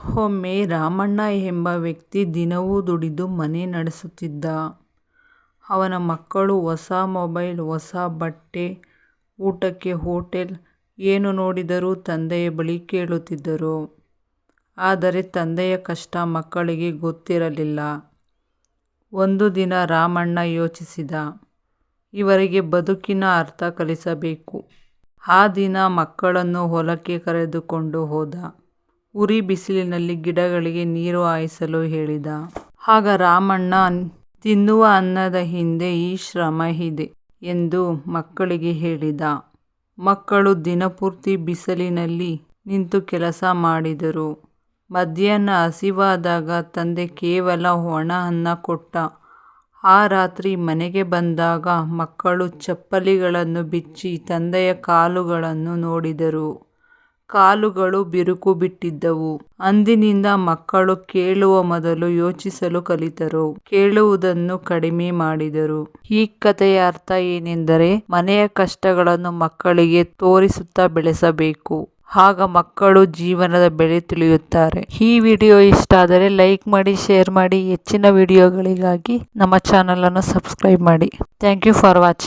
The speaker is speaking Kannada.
ಒಮ್ಮೆ ರಾಮಣ್ಣ ಎಂಬ ವ್ಯಕ್ತಿ ದಿನವೂ ದುಡಿದು ಮನೆ ನಡೆಸುತ್ತಿದ್ದ. ಅವನ ಮಕ್ಕಳು ಹೊಸ ಮೊಬೈಲ್, ಹೊಸ ಬಟ್ಟೆ, ಊಟಕ್ಕೆ ಹೋಟೆಲ್ ಏನು ನೋಡಿದರೂ ತಂದೆಯ ಬಳಿ ಕೇಳುತ್ತಿದ್ದರು. ಆದರೆ ತಂದೆಯ ಕಷ್ಟ ಮಕ್ಕಳಿಗೆ ಗೊತ್ತಿರಲಿಲ್ಲ. ಒಂದು ದಿನ ರಾಮಣ್ಣ ಯೋಚಿಸಿದ, ಇವರಿಗೆ ಬದುಕಿನ ಅರ್ಥ ಕಲಿಸಬೇಕು. ಆ ದಿನ ಮಕ್ಕಳನ್ನು ಹೊಲಕ್ಕೆ ಕರೆದುಕೊಂಡು ಹೋದ. ಉರಿ ಬಿಸಿಲಿನಲ್ಲಿ ಗಿಡಗಳಿಗೆ ನೀರು ಹಾಯಿಸಲು ಹೇಳಿದ. ಆಗ ರಾಮಣ್ಣ, ತಿನ್ನುವ ಅನ್ನದ ಹಿಂದೆ ಈ ಶ್ರಮ ಇದೆ ಎಂದು ಮಕ್ಕಳಿಗೆ ಹೇಳಿದ. ಮಕ್ಕಳು ದಿನಪೂರ್ತಿ ಬಿಸಿಲಿನಲ್ಲಿ ನಿಂತು ಕೆಲಸ ಮಾಡಿದರು. ಮಧ್ಯಾಹ್ನ ಹಸಿವಾದಾಗ ತಂದೆ ಕೇವಲ ಒಣ ಅನ್ನ ಕೊಟ್ಟ. ಆ ರಾತ್ರಿ ಮನೆಗೆ ಬಂದಾಗ ಮಕ್ಕಳು ಚಪ್ಪಲಿಗಳನ್ನು ಬಿಚ್ಚಿ ತಂದೆಯ ಕಾಲುಗಳನ್ನು ನೋಡಿದರು. ಕಾಲುಗಳು ಬಿರುಕು ಬಿಟ್ಟಿದ್ದವು. ಅಂದಿನಿಂದ ಮಕ್ಕಳು ಕೇಳುವ ಮೊದಲು ಯೋಚಿಸಲು ಕಲಿತರು. ಕೇಳುವುದನ್ನು ಕಡಿಮೆ ಮಾಡಿದರು. ಈ ಕಥೆಯ ಅರ್ಥ ಏನೆಂದರೆ ಮನೆಯ ಕಷ್ಟಗಳನ್ನು ಮಕ್ಕಳಿಗೆ ತೋರಿಸುತ್ತಾ ಬೆಳೆಸಬೇಕು. ಆಗ ಮಕ್ಕಳು ಜೀವನದ ಬೆಲೆ ತಿಳಿಯುತ್ತಾರೆ. ಈ ವಿಡಿಯೋ ಇಷ್ಟ ಆದರೆ ಲೈಕ್ ಮಾಡಿ, ಶೇರ್ ಮಾಡಿ ಹೆಚ್ಚಿನ ವಿಡಿಯೋಗಳಿಗಾಗಿ ನಮ್ಮ ಚಾನಲ್ ಅನ್ನು ಸಬ್ಸ್ಕ್ರೈಬ್ ಮಾಡಿ. Thank you for watching.